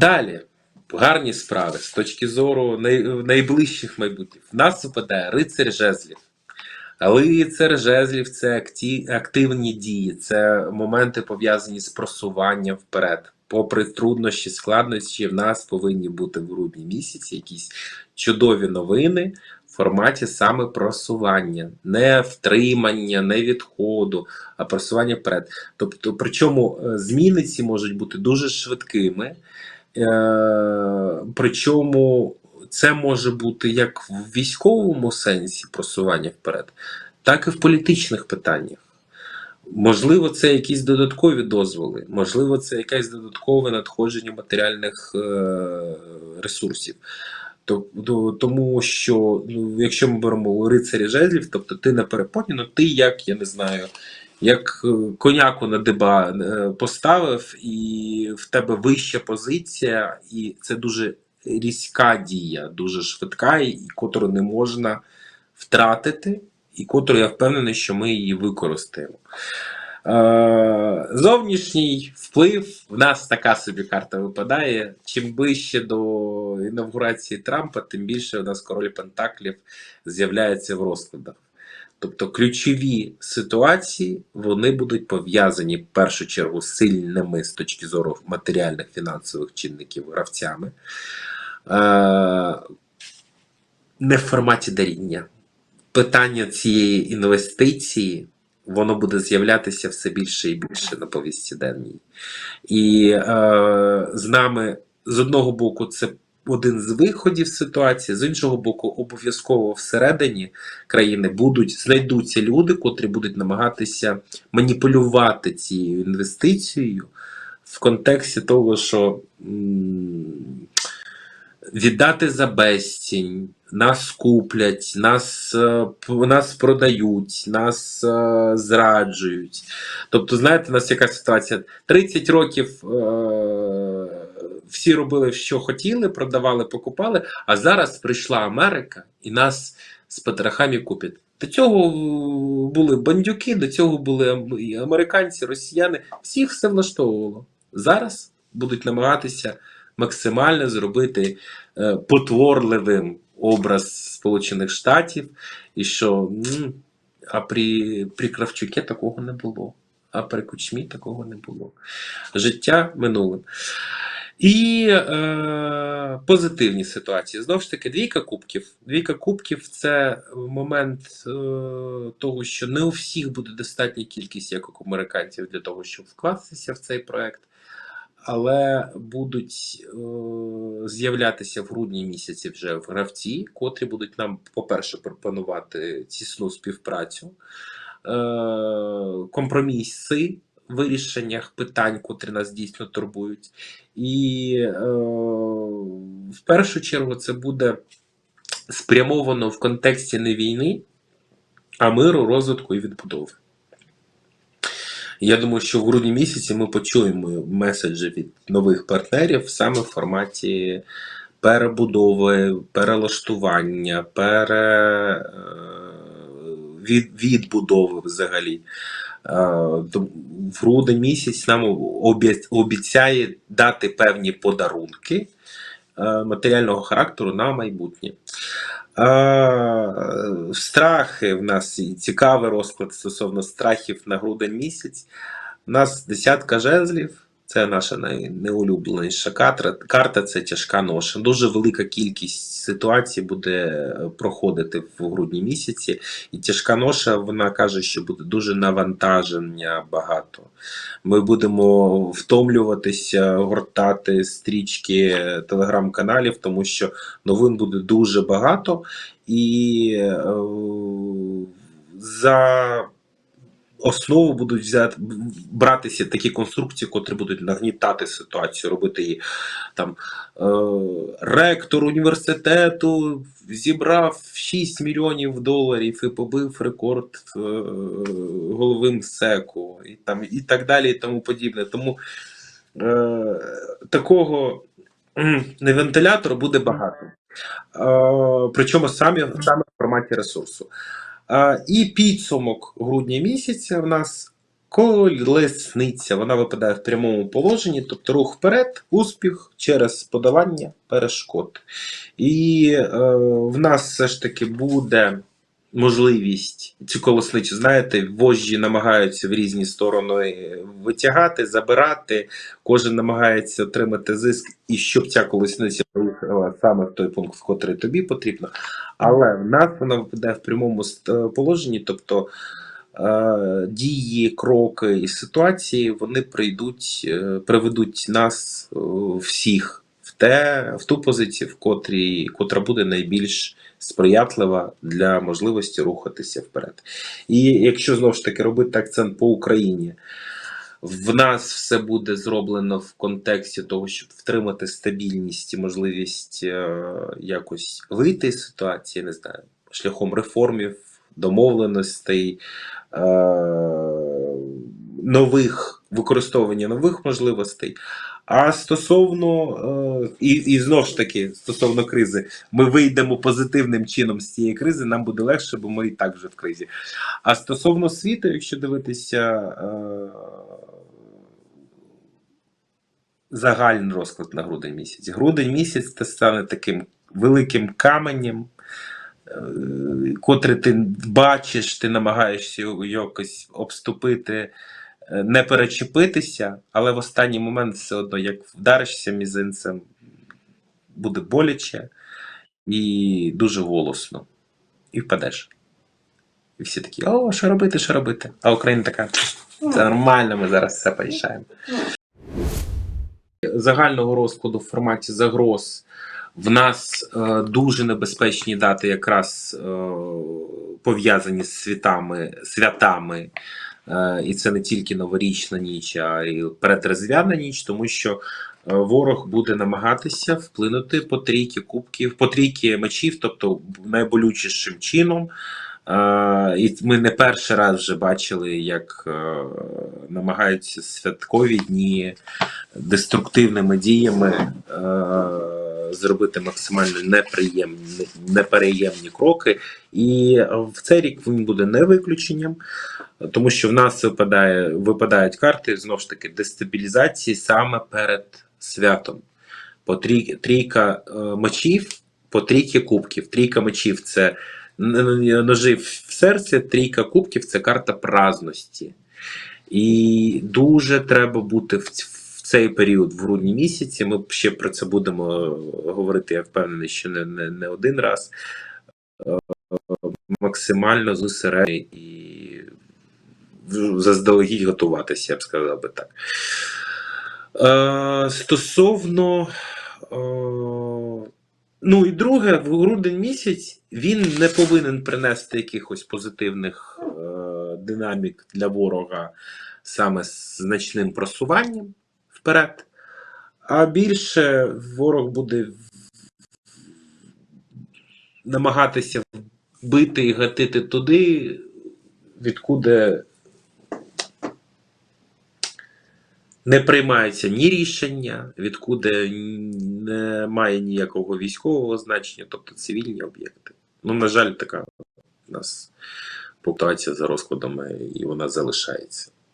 Далі, гарні справи з точки зору най... найближчих майбутніх. В нас випадає рицарь жезлів. Лицар жезлів це активні дії, це моменти пов'язані з просуванням вперед. Попри труднощі, складнощі, в нас повинні бути в грудні місяці якісь чудові новини в форматі саме просування, не втримання, не відходу, а просування вперед. Тобто, причому е, зміни ці можуть бути дуже швидкими. Е, Причому це може бути як в військовому сенсі просування вперед, так і в політичних питаннях. Можливо, це якісь додаткові дозволи, можливо, це якесь додаткове надходження матеріальних е, ресурсів. Тому що ну, якщо ми беремо рицарі жезлів, тобто ти на перепоні, ну ти як я не знаю, як е, коняку на деба е, поставив, і в тебе вища позиція, і це дуже різка дія, дуже швидка, і котру не можна втратити, і котру я впевнений, що ми її використаємо. Е, Зовнішній вплив в нас така собі карта випадає. Чим ближче до інавгурації Трампа, тим більше у нас король Пентаклів з'являється в розкладах. Тобто ключові ситуації вони будуть пов'язані в першу чергу сильними з точки зору матеріальних фінансових чинників гравцями, е, не в форматі даріння. Питання цієї інвестиції воно буде з'являтися все більше і більше на повісті денній. І е, з нами з одного боку це один з виходів ситуації, з іншого боку, обов'язково всередині країни будуть знайдуться люди, котрі будуть намагатися маніпулювати цією інвестицією в контексті того, що віддати за безцінь, нас куплять, нас, е, нас продають, нас е, зраджують. Тобто, знаєте, у нас яка ситуація? 30 років е, всі робили, що хотіли, продавали, покупали, а зараз прийшла Америка і нас з потрохами купять. До цього були бандюки, до цього були і американці, росіяни. Всіх все влаштовувало. Зараз будуть намагатися максимально зробити е, потворливим образ Сполучених Штатів, і що а при, при Кравчуке такого не було. А при Кучмі такого не було. Життя минулим. І е, позитивні ситуації. Знову ж таки, двійка кубків. Двійка кубків це момент е, того, що не у всіх буде достатня кількість, як у американців, для того, щоб вкластися в цей проект. Але будуть е, з'являтися в грудні місяці вже в гравці, котрі будуть нам, по-перше, пропонувати тісну співпрацю, е, компроміси вирішеннях питань, котрі нас дійсно турбують. І е, в першу чергу це буде спрямовано в контексті не війни, а миру, розвитку і відбудови. Я думаю, що в грудні місяці ми почуємо меседжі від нових партнерів саме в форматі перебудови, перелаштування, пере, е, від, відбудови взагалі. Е, В грудень місяць нам обіцяє дати певні подарунки е, матеріального характеру на майбутнє. Е, Страхи в нас цікавий розклад стосовно страхів на грудень місяць. У нас десятка жезлів. Це наша най- найулюбленіша карта. Карта це тяжка ноша. Дуже велика кількість ситуацій буде е, проходити в грудні місяці. І тяжка ноша вона каже, що буде дуже навантаження багато. Ми будемо втомлюватися, гортати стрічки телеграм-каналів, тому що новин буде дуже багато, і е, за основу будуть взяти братися такі конструкції, котрі будуть нагнітати ситуацію, робити її там е, ректор університету зібрав 6 мільйонів доларів і побив рекорд е, голови МСЕКу, і там і так далі, і тому подібне. Тому е, такого не вентилятора буде багато. Е, причому самі, саме в форматі ресурсу. І підсумок грудня місяця в нас колесниця. Вона випадає в прямому положенні, тобто рух вперед, успіх через подолання перешкод. І е, в нас все ж таки буде можливість цю колесницю, знаєте, вожжі намагаються в різні сторони витягати, забирати. Кожен намагається отримати зиск, і щоб ця колесниця поїхала саме в той пункт, в котрий тобі потрібно. Але в нас вона випадає в прямому положенні, тобто е, дії, кроки і ситуації вони прийдуть, е, приведуть нас е, всіх в те, в ту позицію, в котрій котра буде найбільш сприятлива для можливості рухатися вперед. І якщо знову ж таки робити акцент по Україні. В нас все буде зроблено в контексті того, щоб втримати стабільність і можливість е, якось вийти з ситуації, не знаю, шляхом реформів, домовленостей, е, нових використовування нових можливостей. А стосовно е, і, і знову ж таки, стосовно кризи, ми вийдемо позитивним чином з цієї кризи, нам буде легше, бо ми і так вже в кризі. А стосовно світу, якщо дивитися е, загальний розклад на грудень місяць. Грудень місяць це стане таким великим каменем, е, котре ти бачиш, ти намагаєшся його якось обступити, не перечепитися, але в останній момент все одно, як вдаришся мізинцем, буде боляче і дуже голосно. І впадеш. І всі такі: о, що робити, що робити? А Україна така: це нормально, ми зараз все порішаємо. Загального розкладу в форматі загроз в нас е, дуже небезпечні дати, якраз е, пов'язані з святами, святами. Е, і це не тільки новорічна ніч, а й передрезв'яна ніч, тому що е, ворог буде намагатися вплинути по трійки кубків, по трійки мечів, тобто найболючішим чином. Е, і ми не перший раз вже бачили, як намагаються святкові дні деструктивними діями зробити максимально неприємні, непереємні кроки. І в цей рік він буде не виключенням, тому що в нас випадає, випадають карти знову ж таки дестабілізації саме перед святом. По трій, трійка е, мечів, по трійки кубків. Трійка мечів це ножи в серці, трійка кубків це карта праздності. І дуже треба бути в цей період, в грудні місяці. Ми ще про це будемо е, говорити, я впевнений, що не, не, не один раз. Е, Максимально зосереджені і заздалегідь готуватися, я б сказав би так. Е, стосовно. Ну і друге, в грудень місяць він не повинен принести якихось позитивних е, динамік для ворога саме з значним просуванням вперед. А більше ворог буде намагатися бити і гатити туди, відкуди не приймаються ні рішення, відкуди немає ніякого військового значення, тобто цивільні об'єкти. Ну, на жаль, така у нас пунктуація за розкладами, і вона залишається.